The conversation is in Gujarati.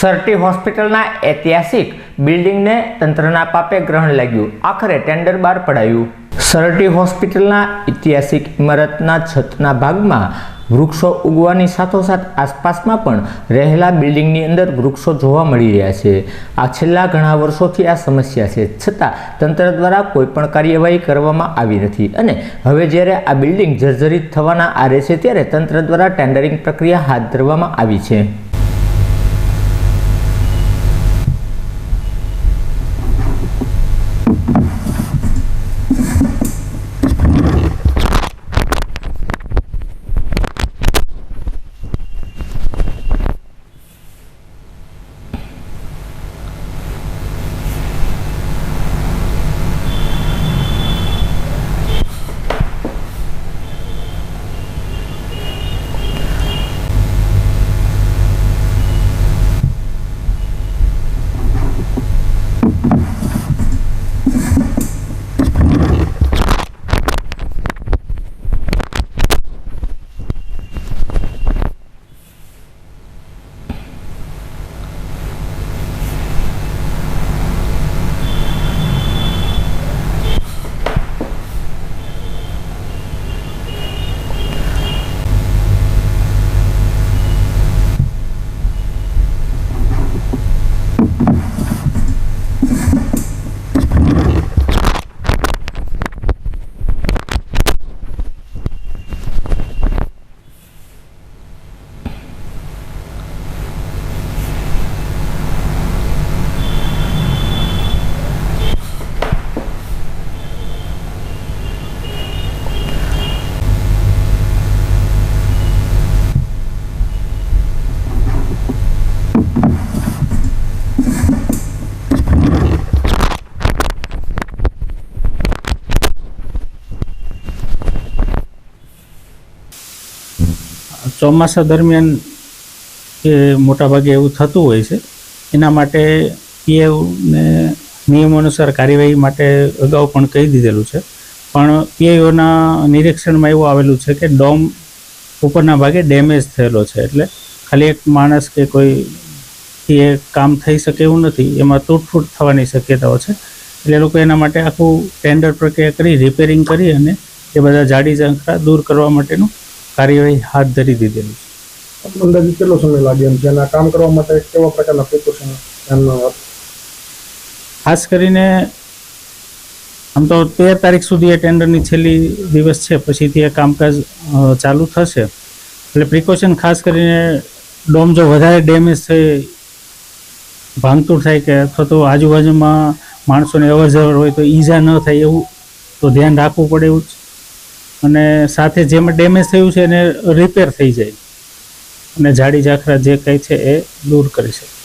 સરટી હોસ્પિટલના ઐતિહાસિક બિલ્ડિંગને તંત્રના પાપે ગ્રહણ લાગ્યું. આખરે ટેન્ડર બહાર પડાયું. સરટી હોસ્પિટલના ઐતિહાસિક ઇમારતના છતના ભાગમાં વૃક્ષો ઉગવાની સાથોસાથ આસપાસમાં પણ રહેલા બિલ્ડિંગની અંદર વૃક્ષો જોવા મળી રહ્યા છે. આ છેલ્લા ઘણા વર્ષોથી આ સમસ્યા છે. છતાં તંત્ર દ્વારા કોઈ પણ કાર્યવાહી કરવામાં આવી નથી અને હવે જ્યારે આ બિલ્ડિંગ જર્જરિત થવાના આરે છે ત્યારે તંત્ર દ્વારા ટેન્ડરિંગ પ્રક્રિયા હાથ ધરવામાં આવી છે. ચોમાસા દરમિયાન એ મોટાભાગે એવું થતું હોય છે. એના માટે પીએઓને નિયમો અનુસાર કાર્યવાહી માટે અગાઉ પણ કહી દીધેલું છે. પણ પીઆઈઓના નિરીક્ષણમાં એવું આવેલું છે કે ડોમ ઉપરના ભાગે ડેમેજ થયેલો છે. એટલે ખાલી એક માણસ કે કોઈ એ કામ થઈ શકે એવું નથી. એમાં તૂટફૂટ થવાની શક્યતાઓ છે. એટલે લોકો એના માટે આખું ટેન્ડર પ્રક્રિયા કરી રિપેરિંગ કરી અને એ બધા જાડી ઝંખરા દૂર કરવા માટેનું કાર્યવાહી હાથ ધરી દીધેલી છે. અંદાજે કેટલો સમય લાગે એમ? છે અને કામ કરવા માટે કેવા પ્રકારના પ્રિકોશન ખાસ કરીને આમ તો તેર તારીખ સુધી એ ટેન્ડરની છેલ્લી દિવસ છે. પછીથી એ કામકાજ ચાલુ થશે. એટલે પ્રિકોશન ખાસ કરીને ડોમ જો વધારે ડેમેજ થઈ ભાંગતૂર થાય કે અથવા તો આજુબાજુમાં માણસોને અવર જવર હોય તો ઈજા ન થાય એવું તો ધ્યાન રાખવું પડે એવું જ અને સાથે જેમાં ડેમેજ થયું છે, એને રિપેર થઈ જાય. અને જાડી ઝાખરા જે કંઈ છે, એ દૂર કરી શકે.